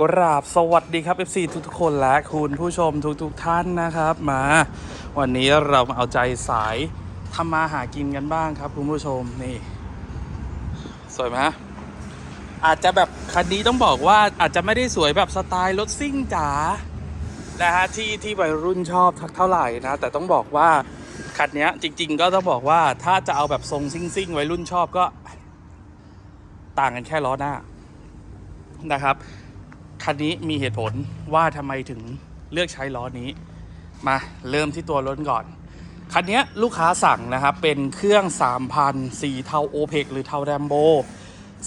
กราบสวัสดีครับ FC ทุกทุกๆคนและคุณผู้ชมทุกทุกๆท่านนะครับ มา วันนี้เรามาเอาใจสายทำมาหากินกันบ้างครับ คุณผู้ชมนี่ สวยไหมอาจจะแบบคันนี้ต้องบอกว่าอาจจะไม่ได้สวยแบบสไตล์รถซิ่งจ๋านะฮะที่ที่วัยรุ่นชอบทักเท่าไหร่นะ แต่ต้องบอกว่าคันนี้จริง ๆ ก็ต้องบอกว่าถ้าจะเอาแบบทรงซิ่งๆวัยรุ่นชอบก็ ต่างกันแค่ล้อหน้านะครับ คันนี้มีเหตุผลว่าทำไมถึงเลือกใช้ล้อนี้ มาเริ่มที่ตัวรถก่อน คันนี้ลูกค้าสั่งนะครับ เป็นเครื่อง 3,000สีเทาโอเพกหรือเทาแรมโบ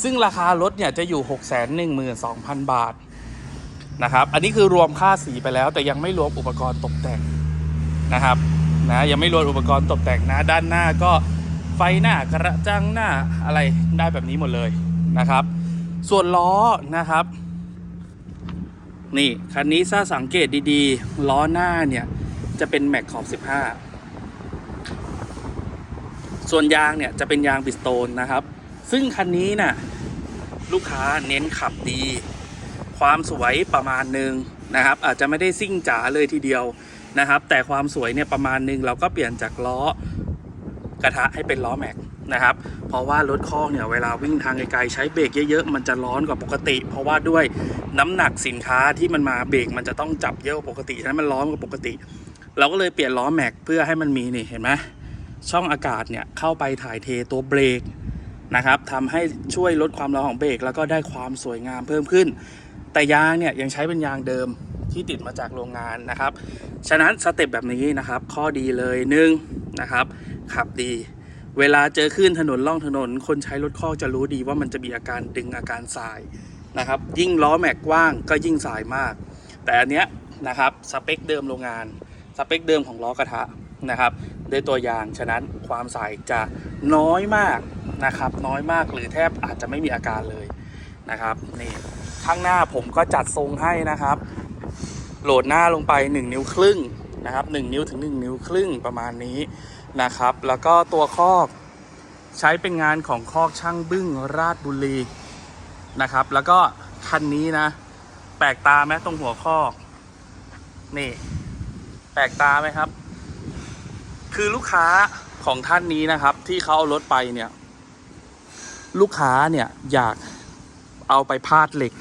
ซึ่งราคารถเนี่ยจะอยู่ 612,000 บาทนะครับ อันนี้คือรวมค่าสีไปแล้วแต่ยังไม่รวมอุปกรณ์ตกแต่งนะครับนะยังไม่รวมอุปกรณ์ตกแต่งนะ ด้านหน้าก็ไฟหน้ากระจังหน้าอะไรได้แบบนี้หมดเลยนะครับ ส่วนล้อนะครับ นี่คันนี้ถ้าสังเกตดีๆ ล้อหน้าเนี่ย จะเป็นแม็กขอบ 15 ส่วนยางเนี่ย จะเป็นยางบิสโตนนะครับ ซึ่งคันนี้น่ะลูกค้าเน้นขับดี ความสวยประมาณหนึ่งนะครับ อาจจะไม่ได้ซิ่งจ๋าเลยทีเดียวนะครับ แต่ความสวยเนี่ยประมาณหนึ่งเราก็เปลี่ยนจากล้อกระทะให้เป็นล้อแม็ก นะครับ เพราะว่ารถคอกเนี่ยเวลาวิ่งทางไกลๆใช้เบรกเยอะๆ มันจะร้อนกว่าปกติ เพราะว่าด้วยน้ำหนักสินค้าที่มันมาเบรกมันจะต้องจับเยอะกว่าปกติฉะนั้นมันร้อนกว่าปกติ เราก็เลยเปลี่ยนล้อแม็กเพื่อให้มันมีนี่เห็นไหมช่องอากาศเนี่ยเข้าไปถ่ายเทตัวเบรกนะครับทำให้ช่วยลดความร้อนของเบรกแล้วก็ได้ความสวยงามเพิ่มขึ้น แต่ยางเนี่ยยังใช้เป็นยางเดิมที่ติดมาจากโรงงานนะครับ ฉะนั้นสเต็ปแบบนี้นะครับ ข้อดีเลยหนึ่งนะครับ ขับดี เวลาเจอขึ้นถนนล่องถนน คนใช้รถคอกจะรู้ดีว่ามันจะมีอาการดึงอาการสายนะครับ ยิ่งล้อแม็กกว้างก็ยิ่งสายมาก แต่อันเนี้ยนะครับสเปคเดิมโรงงาน สเปคเดิมของล้อกระทะนะครับด้วยตัวยางฉะนั้นความสายจะน้อยมากนะครับ น้อยมากหรือแทบอาจจะไม่มีอาการเลยนะครับนี่ข้างหน้าผมก็จัดทรงให้นะครับ โหลดหน้าลงไป 1 นิ้วครึ่งนะครับ1นิ้วถึง 1 นิ้วครึ่งประมาณนี้ นะครับ แล้วก็ตัวคอกใช้เป็นงานของคอกช่างบึ้งราชบุรีนะครับ แล้วก็คันนี้นะ แปลกตาไหมตรงหัวคอกนี่ แปลกตาไหมครับ คือลูกค้าของท่านนี้นะครับ ที่เขาเอารถไปเนี่ย ลูกค้าเนี่ยอยากเอาไปพาดเหล็ก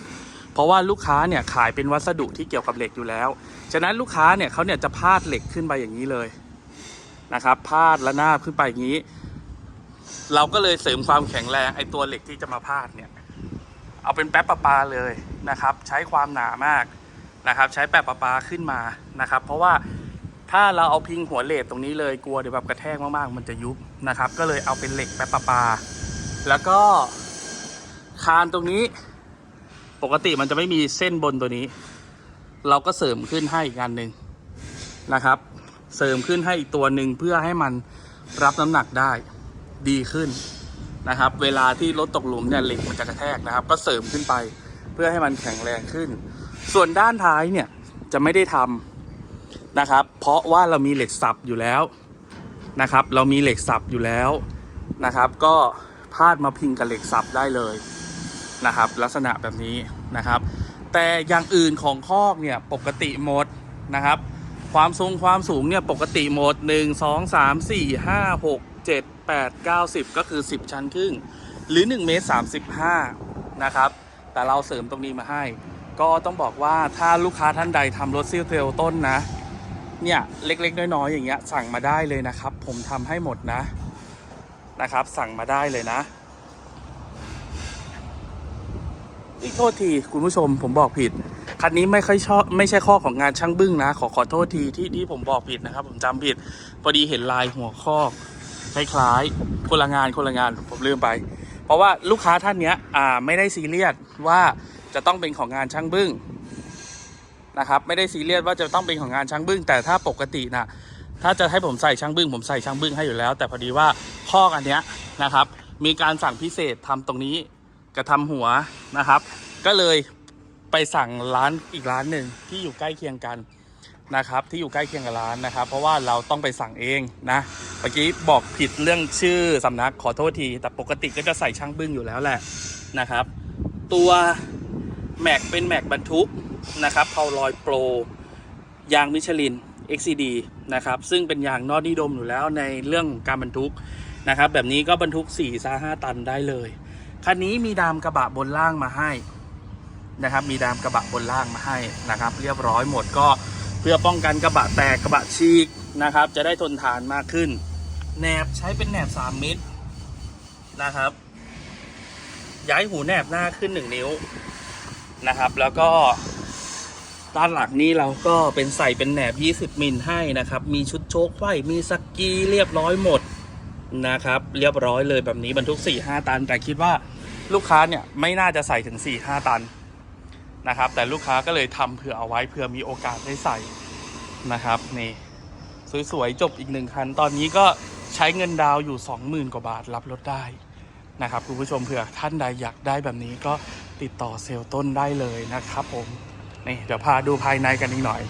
เพราะว่าลูกค้าเนี่ยขายเป็นวัสดุที่เกี่ยวกับเหล็กอยู่แล้ว ฉะนั้นลูกค้าเนี่ยเขาเนี่ยจะพาดเหล็กขึ้นไปอย่างนี้เลย นะครับพาดระนาบขึ้นไปอย่างนี้ เราก็เลยเสริมความแข็งแรงไอ้ตัวเหล็กที่จะมาพาดเนี่ย เอาเป็นแป๊บประปาเลยนะครับ ใช้ความหนามากนะครับ ใช้แป๊บประปาขึ้นมานะครับ เพราะว่าถ้าเราเอาพิงหัวเลดตรงนี้เลยกลัวเดี๋ยวแบบกระแทกมากๆ มันจะยุบนะครับ ก็เลยเอาเป็นเหล็กแป๊บประปา แล้วก็คานตรงนี้ปกติมันจะไม่มีเส้นบนตัวนี้ เราก็เสริมขึ้นให้อีกอันหนึ่งนะครับ เสริมขึ้นให้อีกตัวหนึ่งเพื่อให้มันรับน้ำหนักได้ดีขึ้นนะครับ เวลาที่รถตกหลุมเนี่ยเหล็กมันจะกระแทกนะครับ ก็เสริมขึ้นไปเพื่อให้มันแข็งแรงขึ้น ส่วนด้านท้ายเนี่ยจะไม่ได้ทำนะครับ เพราะว่าเรามีเหล็กสับอยู่แล้วนะครับ เรามีเหล็กสับอยู่แล้วนะครับ ก็พาดมาพิงกับเหล็กสับได้เลยนะครับ ลักษณะแบบนี้นะครับ แต่อย่างอื่นของคอกเนี่ยปกติหมดนะครับ ความทรงความสูงเนี่ยปกติหมด 1 2 3 4 5 6 7 8 9 10 ก็คือ 10 ชั้นครึ่ง หรือ1เมตร35 นะครับ แต่เราเสริมตรงนี้มาให้ ก็ต้องบอกว่าถ้าลูกค้าท่านใดทำรถซิลเทลต้นนะ เนี่ย เล็กๆ น้อยๆ อย่างเงี้ยสั่งมาได้เลยนะครับ ผมทำให้หมดนะนะครับ สั่งมาได้เลยนะอีกโทษที คุณผู้ชมผมบอกผิด คันนี้ไม่ค่อยชอบไม่ใช่ข้อของงานช่างบึ้งนะ ขอขอโทษทีที่ที่ผมบอกผิดนะครับ ผมจำผิดพอดีเห็นลายหัวข้อคล้ายๆคนละงานคนละงานผมลืมไป เพราะว่าลูกค้าท่านเนี้ยอ่าไม่ได้ซีเรียสว่าจะต้องเป็นของงานช่างบึ้งนะครับไม่ได้ซีเรียสว่าจะต้องเป็นของงานช่างบึ้งแต่ถ้าปกตินะถ้าจะให้ผมใส่ช่างบึ้งผมใส่ช่างบึ้งให้อยู่แล้ว แต่พอดีว่าข้ออันเนี้ยนะครับ มีการสั่งพิเศษทำตรงนี้กระทำหัวนะครับ ก็เลย ไปสั่งร้านอีกร้านหนึ่งที่อยู่ใกล้เคียงกันนะครับ ที่อยู่ใกล้เคียงกับร้านนะครับ เพราะว่าเราต้องไปสั่งเองนะเมื่อกี้บอกผิดเรื่องชื่อสำนักขอโทษที แต่ปกติก็จะใส่ช่างบึ้งอยู่แล้วแหละนะครับ ตัวแม็กเป็นแม็กบรรทุกนะครับเพาลอยโปรยางมิชลิน XCD นะครับ ซึ่งเป็นยางนอดนิดมอยู่แล้วในเรื่องการบรรทุกนะครับ แบบนี้ก็บรรทุก4ซา5ตันได้เลย คันนี้มีดามกระบะบนล่างมาให้ นะครับ มีดามกระบะบนล่างมาให้นะครับ เรียบร้อยหมดก็เพื่อป้องกันกระบะแตกกระบะฉีกนะครับ จะได้ทนทานมากขึ้นแหนบใช้เป็นแหนบ 3 มิตรนะครับ ย้ายหูแหนบหน้าขึ้น 1 นิ้วนะครับ แล้วก็ด้านหลังนี้เราก็เป็นใส่เป็นแหนบ 20 มิลให้นะครับ มีชุดโชคไขว้มีสกกีเรียบร้อยหมดนะครับ เรียบร้อยเลยแบบนี้บรรทุก 4-5 ตัน แต่คิดว่าลูกค้าเนี่ยไม่น่าจะใส่ถึง 4-5 ตัน นะครับ แต่ลูกค้าก็เลยทำเผื่อเอาไว้เผื่อมีโอกาสได้ใส่นะครับนี่สวยๆจบอีกหนึ่งคัน ตอนนี้ก็ใช้เงินดาวอยู่ 20,000 กว่าบาทรับรถได้นะครับคุณผู้ชมเผื่อท่านใดอยากได้แบบนี้ก็ติดต่อเซลล์ต้นได้เลยนะครับผมนี่เดี๋ยวพาดูภายในกันอีกหน่อย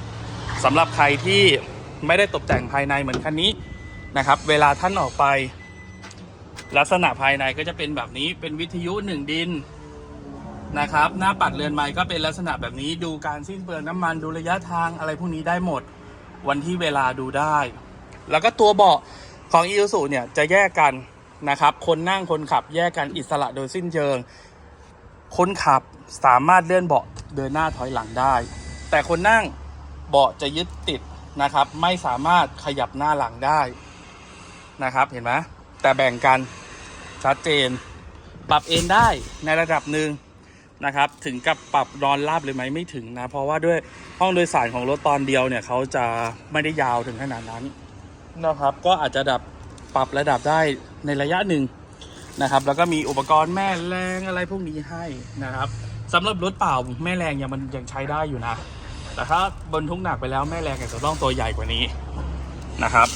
สำหรับใครที่ไม่ได้ตกแต่งภายในเหมือนคันนี้นะครับ เวลาท่านออกไป ลักษณะภายในก็จะเป็นแบบนี้เป็นวิทยุหนึ่งดิน นะครับ หน้าปัดเรือนไม้ก็เป็นลักษณะแบบนี้ดูการสิ้นเปลืองน้ำมันดูระยะทางอะไรพวกนี้ได้หมด วันที่เวลาดูได้ แล้วก็ตัวเบาะของ i อ u ูเนี่ยจะแยกกันนะครับ คนนั่งคนขับแยกกันอิสระโดยสิ้นเชิง คนขับสามารถเลื่อนเบาะเดินหน้าถอยหลังได้ แต่คนนั่งเบาะจะยึดติดนะครับ ไม่สามารถขยับหน้าหลังได้นะครับเห็นไหมแต่แบ่งกันชัดเจน ปรับเอนได้ในระดับหนึ่ง นะครับ ถึงกับปรับนอนราบเลยไหมไม่ถึงนะ เพราะว่าด้วยห้องโดยสารของรถตอนเดียวเนี่ยเขาจะไม่ได้ยาวถึงขนาดนั้นนะครับ ก็อาจจะดับปรับระดับได้ในระยะหนึ่งนะครับ แล้วก็มีอุปกรณ์แม่แรงอะไรพวกนี้ให้นะครับสำหรับรถเปล่าแม่แรงยังมันยังใช้ได้อยู่นะ แต่ถ้าบนทุกหนักไปแล้วแม่แรงอาจจะต้องตัวใหญ่กว่านี้นะครับ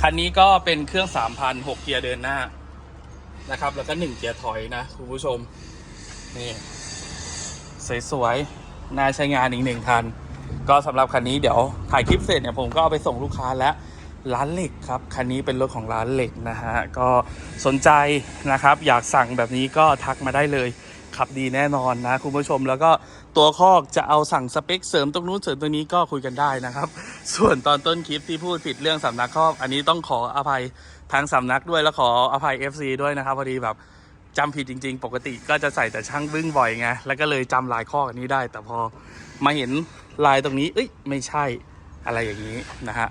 คันนี้ก็เป็นเครื่อง 3,000 6เกียร์เดินหน้านะครับ แล้วก็ 1 เกียร์ถอยนะคุณผู้ชม นี่สวยๆน่าใช้งานอีกหนึ่งคัน ก็สำหรับคันนี้เดี๋ยวถ่ายคลิปเสร็จเนี่ยผมก็เอาไปส่งลูกค้าแล้วร้านเหล็กครับ คันนี้เป็นรถของร้านเหล็กนะฮะ ก็สนใจนะครับ อยากสั่งแบบนี้ก็ทักมาได้เลยขับดีแน่นอนนะคุณผู้ชมแล้วก็ตัวคอกจะเอาสั่งสเปคเสริมตรงนู้นเสริมตรงนี้ก็คุยกันได้นะครับ ส่วนตอนต้นคลิปที่พูดผิดเรื่องสำนักคอกอันนี้ต้องขออภัยทางสำนักด้วยแล้วขออภัย FC ด้วยนะครับพอดีแบบ จำผิดจริง ๆ ปกติก็จะใส่แต่ช่างบึ้งบ่อยไงแล้วก็เลยจำลายข้อกันนี้ได้ แต่พอมาเห็นลายตรงนี้ เอ้ยไม่ใช่อะไรอย่างนี้นะฮะ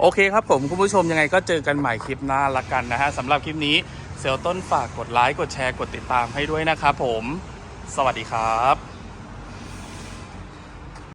โอเคครับผมคุณผู้ชมยังไงก็เจอกันใหม่คลิปหน้าละกันนะฮะสำหรับคลิปนี้เซลต้นฝากกดไลค์กดแชร์กดติดตามให้ด้วยนะครับผม สวัสดีครับ